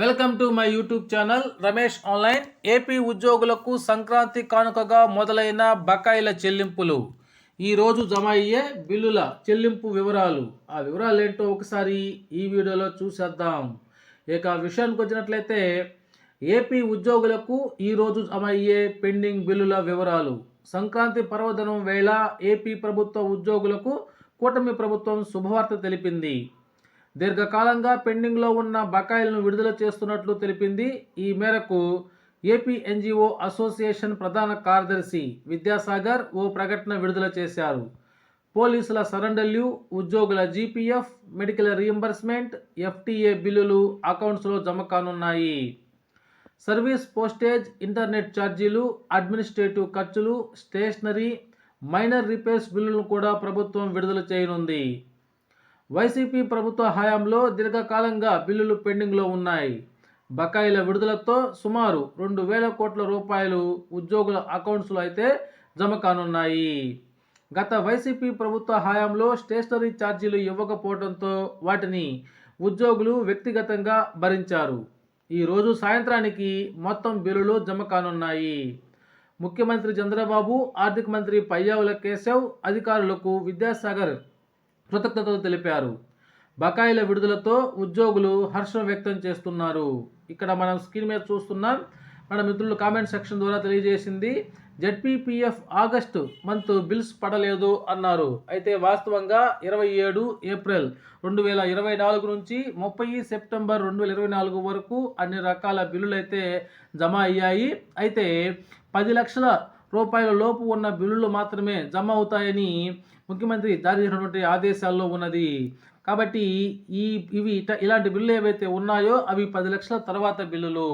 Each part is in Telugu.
Welcome to my YouTube channel Ramesh online. AP ఉద్యోగులకు సంక్రాంతి కానుకగా మొదలైన బకాయిల చెల్లింపులు. ఈరోజు జమ అయ్యే బిల్లుల చెల్లింపు వివరాలు. ఆ వివరాలు ఏంటో ఒకసారి ఈ వీడియోలో చూసేద్దాం. ఇక విషయానికి వచ్చినట్లయితే ఏపీ ఉద్యోగులకు ఈరోజు జమ అయ్యే పెండింగ్ బిల్లుల వివరాలు. సంక్రాంతి పర్వదినం వేళ ఏపీ ప్రభుత్వ ఉద్యోగులకు కూటమి ప్రభుత్వం శుభవార్త తెలిపింది. దీర్ఘకాలంగా పెండింగ్లో ఉన్న బకాయిలను విడుదల చేస్తున్నట్లు తెలిపింది. ఈ మేరకు ఏపీ ఎన్జిఓ అసోసియేషన్ ప్రధాన కార్యదర్శి విద్యాసాగర్ ఓ ప్రకటన విడుదల చేశారు. పోలీసుల సరెండర్లు ఉద్యోగుల జీపీఎఫ్ మెడికల్ రీఎంబర్స్మెంట్ ఎఫ్టీఏ బిల్లులు అకౌంట్స్లో జమ కానున్నాయి. సర్వీస్ పోస్టేజ్ ఇంటర్నెట్ ఛార్జీలు అడ్మినిస్ట్రేటివ్ ఖర్చులు స్టేషనరీ మైనర్ రిపేర్స్ బిల్లులను కూడా ప్రభుత్వం విడుదల చేయనుంది. వైసీపీ ప్రభుత్వ హయాంలో దీర్ఘకాలంగా బిల్లులు పెండింగ్లో ఉన్నాయి. బకాయిల విడుదలతో సుమారు రెండు వేల కోట్ల రూపాయలు ఉద్యోగుల అకౌంట్స్లో అయితే జమ కానున్నాయి. గత వైసీపీ ప్రభుత్వ హయాంలో స్టేషనరీ ఛార్జీలు ఇవ్వకపోవడంతో వాటిని ఉద్యోగులు వ్యక్తిగతంగా భరించారు. ఈరోజు సాయంత్రానికి మొత్తం బిల్లులు జమ కానున్నాయి. ముఖ్యమంత్రి చంద్రబాబు ఆర్థిక మంత్రి పయ్యావుల కేశవ్ అధికారులకు విద్యాసాగర్ కృతజ్ఞతలు తెలిపారు. బకాయిల విడుదలతో ఉద్యోగులు హర్షం వ్యక్తం చేస్తున్నారు. ఇక్కడ మనం స్క్రీన్ మీద చూస్తున్నాం. మన మిత్రులు కామెంట్ సెక్షన్ ద్వారా తెలియజేసింది. జెడ్పీపీఎఫ్ ఆగస్టు మంత్ బిల్స్ పడలేదు అన్నారు. అయితే వాస్తవంగా ఇరవై ఏడు ఏప్రిల్ రెండు వేల ఇరవై నాలుగు నుంచి ముప్పై సెప్టెంబర్ రెండు వేల ఇరవై నాలుగు వరకు అన్ని రకాల బిల్లులు అయితే జమ అయ్యాయి. అయితే పది లక్షల రూపాయల లోపు ఉన్న బిల్లులు మాత్రమే జమ అవుతాయని ముఖ్యమంత్రి జారీ చేసినటువంటి ఆదేశాల్లో ఉన్నది. కాబట్టి ఈ ఇవి ఇలాంటి బిల్లులు ఏవైతే ఉన్నాయో అవి పది లక్షల తర్వాత బిల్లులు.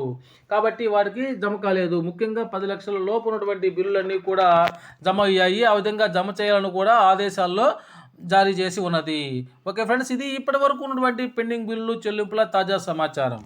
కాబట్టి వారికి జమ కాలేదు. ముఖ్యంగా పది లక్షల లోపు ఉన్నటువంటి బిల్లులన్నీ కూడా జమ అయ్యాయి. ఆ విధంగా జమ చేయాలని కూడా ఆదేశాల్లో జారీ చేసి ఉన్నది. ఓకే ఫ్రెండ్స్ ఇది ఇప్పటి వరకు ఉన్నటువంటి పెండింగ్ బిల్లులు చెల్లింపుల తాజా సమాచారం.